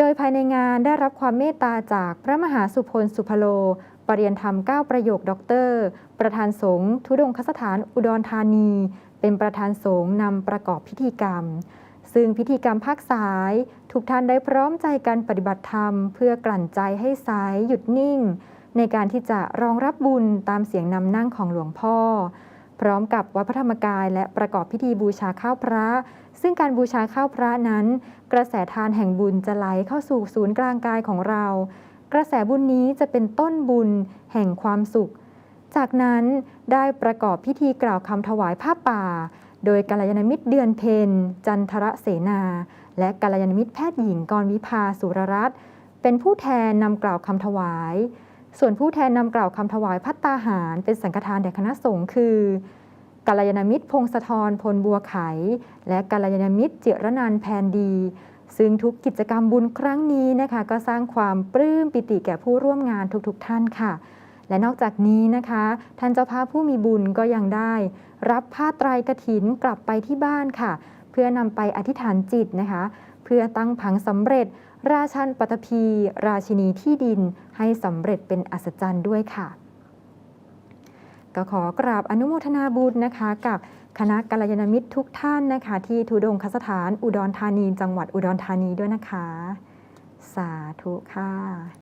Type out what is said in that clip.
โดยภายในงานได้รับความเมตตาจากพระมหาสุพลสุพโล ปรริยนธรรม 9 ประโยคด็อกเตอร์ ประธานสงฆ์ทุดงคสถานอุดรธานี เป็นประธานสงฆ์นำประกอบพิธีกรรม ซึ่งพิธีกรรมภาคสาย ทุกท่านได้พร้อมใจกันปฏิบัติธรรม เพื่อกลั่นใจให้สายหยุดนิ่ง ในการที่จะรองรับบุญตามเสียงนำนั่งของหลวงพ่อ พร้อมกับวัดพระธรรมกาย และประกอบพิธีบูชาข้าวพระ ซึ่งการบูชาข้าวพระนั้น กระแสทานแห่งบุญจะไหลเข้าสู่ศูนย์กลางกายของเรา กระแสบุญนี้จะเป็นต้นบุญแห่งความสุข จากนั้นได้ประกอบพิธีกล่าวคำถวายผ้าป่า โดยกัลยาณมิตรเดือนเพนจันทรเสนา และกัลยาณมิตรแพทย์หญิงกรวิภาสุรรัตน์เป็นผู้แทนนำกล่าวคำถวาย ส่วนผู้แทนนำกล่าวคำถวายพัตตาหาร เป็นสังฆทานแด่คณะสงฆ์คือกัลยาณมิตรพงศธรพลบัวไข และกัลยาณมิตรเจรนันแพนดี ซึ่งทุกกิจกรรมบุญครั้งนี้นะคะ ก็สร้างความปลื้มปิติแก่ผู้ร่วมงานทุกๆทท่านค่ะ และนอกจากนี้นะคะ ท่านเจ้าภาพผู้มีบุญก็ยังได้ รับผ้าไตรกฐินกลับไปที่บ้านค่ะ พื่อนำไปอธิษฐานจิตนะคะ เพื่อตั้งผังสำเร็จ ราชันปัตภีราชินีที่ดินให้สำเร็จเป็นอัศจรรย์ด้วยค่ะ ก็ขอกราบอนุโมทนาบุญนะคะ กับคณะกัลยาณมิตรทุกท่านนะคะ ที่ทุดงคสถานอุดรธานี จังหวัดอุดรธานีด้วยนะคะ สาธุค่ะ